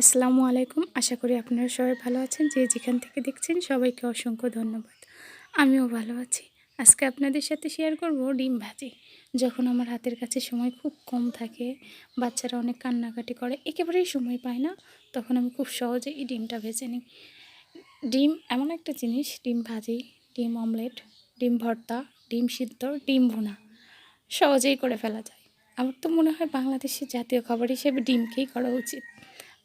আসসালামু আলাইকুম। আশা করি আপনারা সবাই ভালো আছেন। যে যেখান থেকে দেখছেন সবাইকে অসংখ্য ধন্যবাদ। আমিও ভালো আছি। আজকে আপনাদের সাথে শেয়ার করব ডিম ভাজি। যখন আমার হাতের কাছে সময় খুব কম থাকে, বাচ্চারা অনেক কান্নাকাটি করে, একেবারেই সময় পায় না, তখন আমি খুব সহজে এই ডিমটা ভেজে নিই। ডিম এমন একটা জিনিস, ডিম ভাজি, ডিম অমলেট, ডিম ভর্তা, ডিম সিদ্ধ, ডিম ভুনা, সহজেই করে ফেলা যায়। আমার তো মনে হয় বাংলাদেশের জাতীয় খাবার হিসেবে ডিমকেই করা উচিত।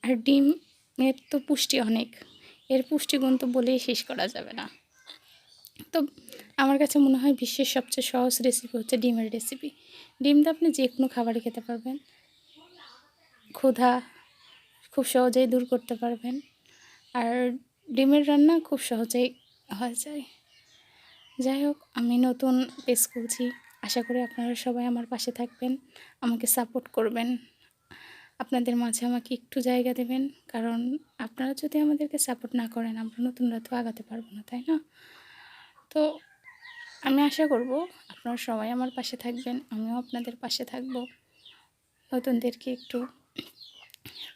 আর ডিমের তো পুষ্টি অনেক। এর পুষ্টিগুণ তো বলেই শেষ করা যাবে না। তো আমার কাছে মনে হয় বিশ্বের সবচেয়ে সহজ রেসিপি হচ্ছে ডিমের রেসিপি ডিম দিয়ে আপনি যে কোনো খাবারই খেতে পারবেন। ক্ষুধা খুব সহজেই দূর করতে পারবেন। আর ডিমের রান্না খুব সহজেই হয়ে যায়। যাই হোক, আমি নতুন পেজ খুলছি। আশা করি আপনারা সবাই আমার পাশে থাকবেন। আমাকে সাপোর্ট করবেন। আপনাদের মাঝে আমাকে একটু জায়গা দেবেন, কারণ আপনারা যদি আমাদেরকে সাপোর্ট না করেন, আমরা নতুনরা তো আগাতে পারব না, তাই না? তো আমি আশা করব আপনারা সবাই আমার পাশে থাকবেন, আমিও আপনাদের পাশে থাকব। নতুনদেরকে একটু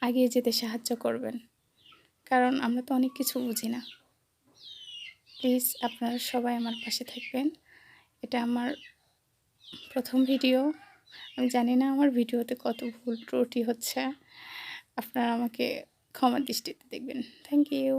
এগিয়ে যেতে সাহায্য করবেন, কারণ আমরা তো অনেক কিছু বুঝি না। প্লিজ আপনারা সবাই আমার পাশে থাকবেন। এটা আমার প্রথম ভিডিও। আমি জানি না আমার ভিডিওতে কত ভুল ত্রুটি হচ্ছে। আপনারা আমাকে ক্ষমা দৃষ্টিতে দেখবেন। Thank you